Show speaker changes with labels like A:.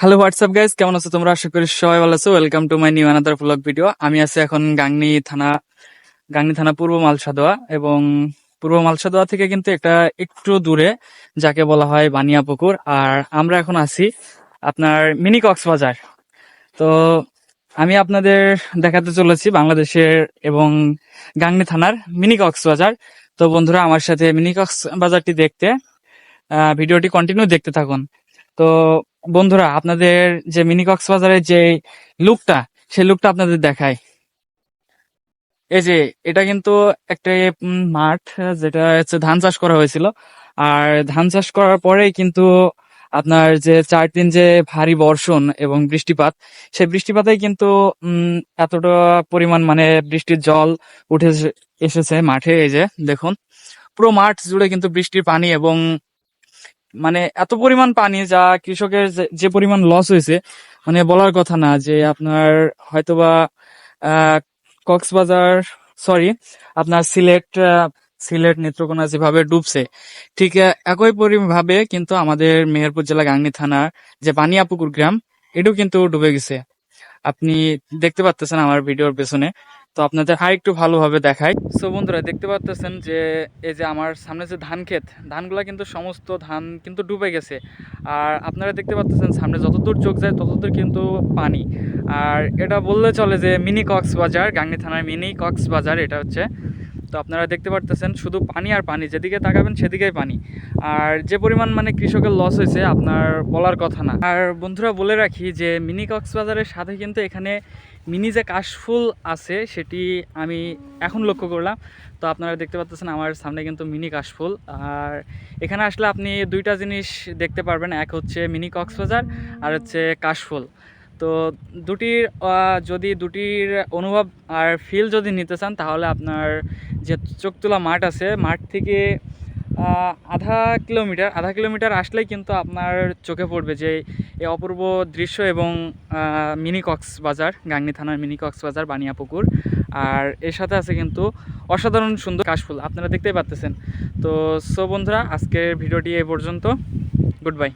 A: Hello WhatsApp guys কেমন আছো তোমরা? আশা করি সবাই ভালো আছো। Welcome to my new another blog video আমি আছি এখন গাংনি থানা গাংনি থানা পূর্ব মালসাদোয়া এবং পূর্ব মালসাদোয়া থেকে কিন্তু একটা একটু দূরে, যাকে বলা হয় বানিয়া পুকুর আর আমরা এখন আছি আপনার মিনি কক্সবাজার। তো আমি আপনাদের দেখাতে চলেছি বাংলাদেশের এবং গাংনি থানার মিনি কক্সবাজার। তো বন্ধুরা, আমার সাথে মিনি কক্সবাজারটি দেখতে ভিডিওটি কন্টিনিউ দেখতে থাকুন। তো বন্ধুরা, আপনাদের যে মিনি কক্সবাজারের যে লুকটা, সেই লুকটা আপনাদের দেখায় এই যে, এটা কিন্তু একটা মাঠ, যেটা হচ্ছে ধান চাষ করা হয়েছিল। আর ধান চাষ করার পরেই কিন্তু আপনার যে চার দিন যে ভারী বর্ষণ এবং বৃষ্টিপাত, সেই বৃষ্টিপাতেই কিন্তু এতটা পরিমাণ মানে বৃষ্টির জল উঠে এসেছে মাঠে। এই যে, দেখুন, পুরো মাঠ জুড়ে কিন্তু বৃষ্টির পানি এবং মানে এত পরিমাণ পানি যা কৃষকের যে- পরিমাণ লস হয়েছে মানে বলার কথা না যে আপনার হয়তোবা কক্সবাজার সরি আপনার সিলেট সিলেট নেত্রকোনা যেভাবে ডুবছে, ঠিক একই পরিভাবে কিন্তু আমাদের মেহেরপুর জেলা গাংনি থানার যে বানিয়াপুকুর গ্রাম, এটাও কিন্তু ডুবে গেছে। আপনি দেখতে পাচ্ছেন আমার ভিডিওর পেছনে। তো আপনাদের আর একটু ভালোভাবে দেখাই। সো বন্ধুরা, দেখতে পাচ্ছেন যে, এই যে আমার সামনে যে ধান ক্ষেত, ধানগুলা কিন্তু সমস্ত ধান কিন্তু ডুবে গেছে। আর আপনারা দেখতে পাচ্ছেন সামনে যতদূর চোখ যায়, ততদূর কিন্তু পানি। আর এটা বললে চলে যে, মিনি কক্সবাজার, গাংনি থানার মিনি কক্সবাজার, এটা হচ্ছে। তো আপনারা দেখতে পারতেছেন, শুধু পানি আর পানি, যেদিকে তাকাবেন সেদিকেই পানি। আর যে পরিমাণ মানে কৃষকের লস হয়েছে, আপনার বলার কথা না। আর বন্ধুরা, বলে রাখি যে মিনি কক্সবাজারের সাথে কিন্তু এখানে মিনি যে কাশফুল আছে, সেটি আমি এখন লক্ষ্য করলাম। তো আপনারা দেখতে পাচ্ছেন আমার সামনে কিন্তু মিনি কাশফুল। আর এখানে আসলে আপনি দুইটা জিনিস দেখতে পারবেন, এক হচ্ছে মিনি কক্সবাজার, আর হচ্ছে কাশফুল। তো দুটির যদি দুটির অনুভব আর ফিল যদি নিতে চান, তাহলে আপনার যে চোখতলা মাঠ আছে, মাঠ থেকে আধা কিলোমিটার আধা কিলোমিটার আসলেই কিন্তু আপনার চোখে পড়বে যে এই অপূর্ব দৃশ্য এবং মিনি কক্সবাজার গাংনী থানার মিনি কক্সবাজার বানিয়াপুকুর। আর এর সাথে আছে কিন্তু অসাধারণ সুন্দর কাশফুল, আপনারা দেখতেই পাচ্তেছেন তো, সো বন্ধুরা, আজকের ভিডিওটি এই পর্যন্ত। Good bye.